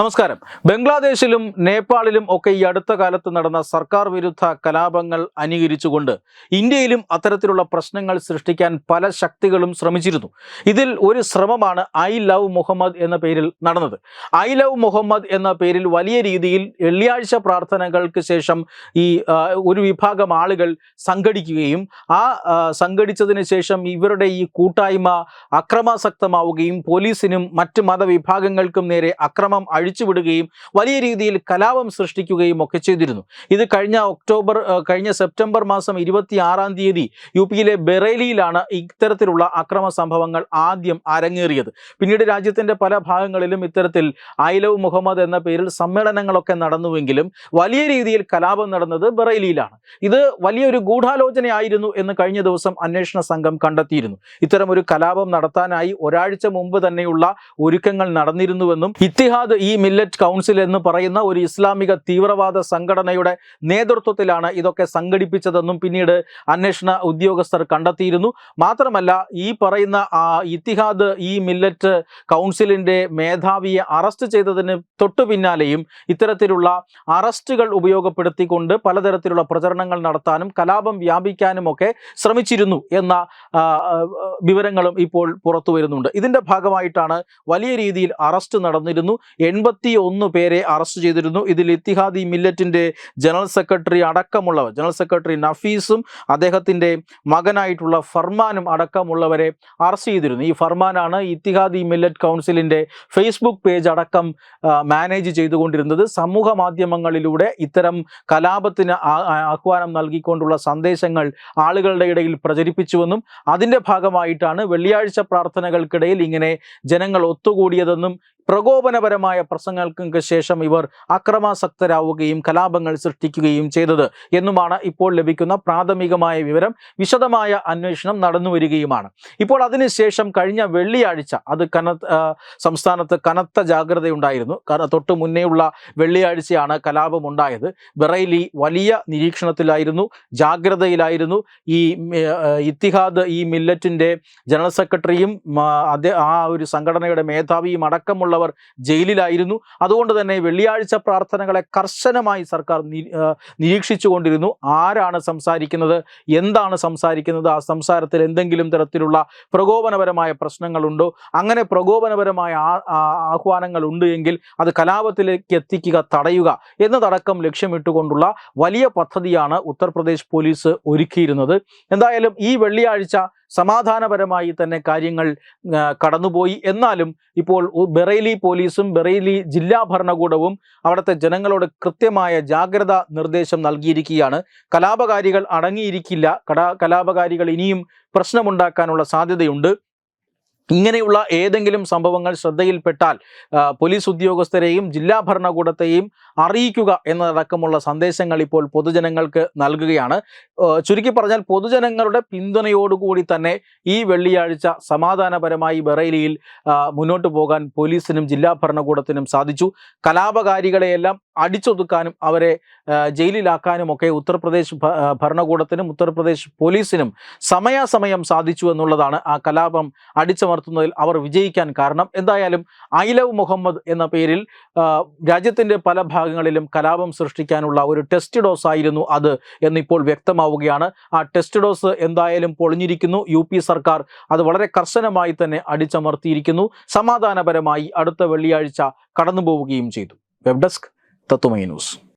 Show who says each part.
Speaker 1: നമസ്കാരം. ബംഗ്ലാദേശിലും നേപ്പാളിലും ഒക്കെ ഈ അടുത്ത കാലത്ത് നടന്ന സർക്കാർ വിരുദ്ധ കലാപങ്ങൾ അനുകരിച്ചുകൊണ്ട് ഇന്ത്യയിലും അത്തരത്തിലുള്ള പ്രശ്നങ്ങൾ സൃഷ്ടിക്കാൻ പല ശക്തികളും ശ്രമിച്ചിരുന്നു. ഇതിൽ ഒരു ശ്രമമാണ് ഐ ലവ് മുഹമ്മദ് എന്ന പേരിൽ നടന്നത്. ഐ ലവ് മുഹമ്മദ് എന്ന പേരിൽ വലിയ രീതിയിൽ വെള്ളിയാഴ്ച പ്രാർത്ഥനകൾക്ക് ശേഷം ഈ ഒരു വിഭാഗം ആളുകൾ സംഘടിക്കുകയും ആ സംഘടിച്ചതിന് ശേഷം ഇവരുടെ ഈ കൂട്ടായ്മ അക്രമാസക്തമാവുകയും പോലീസിനും മറ്റ് മതവിഭാഗങ്ങൾക്കും നേരെ അക്രമം അഴിച്ചുവിടുകയും വലിയ രീതിയിൽ കലാപം സൃഷ്ടിക്കുകയും ഒക്കെ ചെയ്തിരുന്നു. ഇത് കഴിഞ്ഞ ഒക്ടോബർ കഴിഞ്ഞ സെപ്റ്റംബർ മാസം ഇരുപത്തി ആറാം തീയതി യു പിയിലെ ബറേലിയിലാണ് ഇത്തരത്തിലുള്ള അക്രമ സംഭവങ്ങൾ ആദ്യം അരങ്ങേറിയത്. പിന്നീട് രാജ്യത്തിന്റെ പല ഭാഗങ്ങളിലും ഇത്തരത്തിൽ ഐലവ് ലവ് മുഹമ്മദ് എന്ന പേരിൽ സമ്മേളനങ്ങളൊക്കെ നടന്നുവെങ്കിലും വലിയ രീതിയിൽ കലാപം നടന്നത് ബറേലിയിലാണ്. ഇത് വലിയൊരു ഗൂഢാലോചനയായിരുന്നു എന്ന് കഴിഞ്ഞ ദിവസം അന്വേഷണ സംഘം കണ്ടെത്തിയിരുന്നു. ഇത്തരം ഒരു കലാപം നടത്താനായി ഒരാഴ്ച മുമ്പ് തന്നെയുള്ള ഒരുക്കങ്ങൾ നടന്നിരുന്നുവെന്നും ഇത്തിഹാദ് ഈ മില്ലറ്റ് കൗൺസിൽ എന്ന് പറയുന്ന ഒരു ഇസ്ലാമിക തീവ്രവാദ സംഘടനയുടെ നേതൃത്വത്തിലാണ് ഇതൊക്കെ സംഘടിപ്പിച്ചതെന്നും പിന്നീട് അന്വേഷണ ഉദ്യോഗസ്ഥർ കണ്ടെത്തിയിരുന്നു. മാത്രമല്ല ഈ പറയുന്ന ഇത്തിഹാദ് ഈ മില്ലറ്റ് കൗൺസിലിന്റെ മേധാവിയെ അറസ്റ്റ് ചെയ്തതിന് തൊട്ടു പിന്നാലെയും ഇത്തരത്തിലുള്ള അറസ്റ്റുകൾ ഉപയോഗപ്പെടുത്തിക്കൊണ്ട് പലതരത്തിലുള്ള പ്രചരണങ്ങൾ നടത്താനും കലാപം വ്യാപിക്കാനും ഒക്കെ ശ്രമിച്ചിരുന്നു എന്ന വിവരങ്ങളും ഇപ്പോൾ പുറത്തു വരുന്നുണ്ട്. ഇതിന്റെ ഭാഗമായിട്ടാണ് വലിയ രീതിയിൽ അറസ്റ്റ് നടന്നിരുന്നു. എൺപത്തി ഒന്ന് പേരെ അറസ്റ്റ് ചെയ്തിരുന്നു. ഇതിൽ ഇത്തിഹാദി മില്ലറ്റിന്റെ ജനറൽ സെക്രട്ടറി അടക്കമുള്ളവർ ജനറൽ സെക്രട്ടറി നഫീസും അദ്ദേഹത്തിന്റെ മകനായിട്ടുള്ള ഫർമാനും അടക്കമുള്ളവരെ അറസ്റ്റ് ചെയ്തിരുന്നു. ഈ ഫർമാനാണ് ഇത്തിഹാദി മില്ലറ്റ് കൗൺസിലിന്റെ ഫേസ്ബുക്ക് പേജ് അടക്കം മാനേജ് ചെയ്തുകൊണ്ടിരുന്നത്. സമൂഹ മാധ്യമങ്ങളിലൂടെ ഇത്തരം കലാപത്തിന് ആഹ്വാനം നൽകിക്കൊണ്ടുള്ള സന്ദേശങ്ങൾ ആളുകളുടെ ഇടയിൽ പ്രചരിപ്പിച്ചുവെന്നും അതിന്റെ ഭാഗമായിട്ടാണ് വെള്ളിയാഴ്ച പ്രാർത്ഥനകൾക്കിടയിൽ ഇങ്ങനെ ജനങ്ങൾ ഒത്തുകൂടിയതെന്നും പ്രകോപനപരമായ പ്രസംഗങ്ങൾക്ക് ശേഷം ഇവർ അക്രമാസക്തരാവുകയും കലാപങ്ങൾ സൃഷ്ടിക്കുകയും ചെയ്തത് എന്നുമാണ് ഇപ്പോൾ ലഭിക്കുന്ന പ്രാഥമികമായ വിവരം. വിശദമായ അന്വേഷണം നടന്നു വരികയുമാണ്. ഇപ്പോൾ അതിനുശേഷം കഴിഞ്ഞ വെള്ളിയാഴ്ച അത് കന സംസ്ഥാനത്ത് കനത്ത ജാഗ്രതയുണ്ടായിരുന്നു. തൊട്ട് മുന്നേയുള്ള വെള്ളിയാഴ്ചയാണ് കലാപം ഉണ്ടായത് ബറൈലി വലിയ നിരീക്ഷണത്തിലായിരുന്നു ജാഗ്രതയിലായിരുന്നു. ഈ ഇത്തിഹാദ് ഈ മില്ലറ്റിന്റെ ജനറൽ സെക്രട്ടറിയും ആ ഒരു സംഘടനയുടെ മേധാവിയും അടക്കമുള്ളവർ ജയിലിലായിരുന്നു. അതുകൊണ്ട് തന്നെ വെള്ളിയാഴ്ച പ്രാർത്ഥനകളെ കർശനമായി സർക്കാർ നിരീക്ഷിച്ചുകൊണ്ടിരുന്നു. ആരാണ് സംസാരിക്കുന്നത്? എന്താണ് സംസാരിക്കുന്നത്? ആ സംസാരത്തിൽ എന്തെങ്കിലും തരത്തിലുള്ള പ്രകോപനപരമായ പ്രശ്നങ്ങളുണ്ടോ? അങ്ങനെ പ്രകോപനപരമായ ആഹ്വാനങ്ങൾ ഉണ്ട് എങ്കിൽ അത് കലാപത്തിലേക്ക് എത്തിക്കുക തടയുക എന്നതടക്കം ലക്ഷ്യമിട്ടുകൊണ്ടുള്ള വലിയ പദ്ധതിയാണ് ഉത്തർപ്രദേശ് പോലീസ് ഒരുക്കിയിരുന്നത്. എന്തായാലും ഈ വെള്ളിയാഴ്ച സമാധാനപരമായി തന്നെ കാര്യങ്ങൾ കടന്നുപോയി. എന്നാലും ഇപ്പോൾ ബറേലി പോലീസും ബറേലി ജില്ലാ ഭരണകൂടവും അവിടുത്തെ ജനങ്ങളോട് കൃത്യമായ ജാഗ്രത നിർദ്ദേശം നൽകിയിരിക്കുകയാണ്. കലാപകാരികൾ അടങ്ങിയിരിക്കില്ല. കലാപകാരികൾ ഇനിയും പ്രശ്നമുണ്ടാക്കാനുള്ള സാധ്യതയുണ്ട്. ഇങ്ങനെയുള്ള ഏതെങ്കിലും സംഭവങ്ങൾ ശ്രദ്ധയിൽപ്പെട്ടാൽ പോലീസ് ഉദ്യോഗസ്ഥരെയും ജില്ലാ ഭരണകൂടത്തെയും അറിയിക്കുക എന്നതടക്കമുള്ള സന്ദേശങ്ങൾ ഇപ്പോൾ പൊതുജനങ്ങൾക്ക് നൽകുകയാണ്. ചുരുക്കി പറഞ്ഞാൽ പൊതുജനങ്ങളുടെ പിന്തുണയോടുകൂടി തന്നെ ഈ വെള്ളിയാഴ്ച സമാധാനപരമായി ബറേലിയിൽ മുന്നോട്ടു പോകാൻ പോലീസിനും ജില്ലാ ഭരണകൂടത്തിനും സാധിച്ചു. കലാപകാരികളെയെല്ലാം അടിച്ചൊതുക്കാനും അവരെ ജയിലിലാക്കാനുമൊക്കെ ഉത്തർപ്രദേശ് ഭരണകൂടത്തിനും ഉത്തർപ്രദേശ് പോലീസിനും സമയാസമയം സാധിച്ചു എന്നുള്ളതാണ് ആ കലാപം അടിച്ചമർത്തുന്നതിൽ അവർ വിജയിക്കാൻ കാരണം. എന്തായാലും ഐലവ് ലവ് മുഹമ്മദ് എന്ന പേരിൽ രാജ്യത്തിന്റെ പല ഭാഗങ്ങളിലും കലാപം സൃഷ്ടിക്കാനുള്ള ഒരു ടെസ്റ്റ് ഡോസ് ആയിരുന്നു അത് എന്നിപ്പോൾ വ്യക്തമാവുകയാണ്. ആ ടെസ്റ്റ് ഡോസ് എന്തായാലും പൊളിഞ്ഞിരിക്കുന്നു. യു സർക്കാർ അത് വളരെ കർശനമായി തന്നെ അടിച്ചമർത്തിയിരിക്കുന്നു. സമാധാനപരമായി അടുത്ത വെള്ളിയാഴ്ച കടന്നു പോവുകയും ചെയ്തു. Web desk Tatomenos. Tá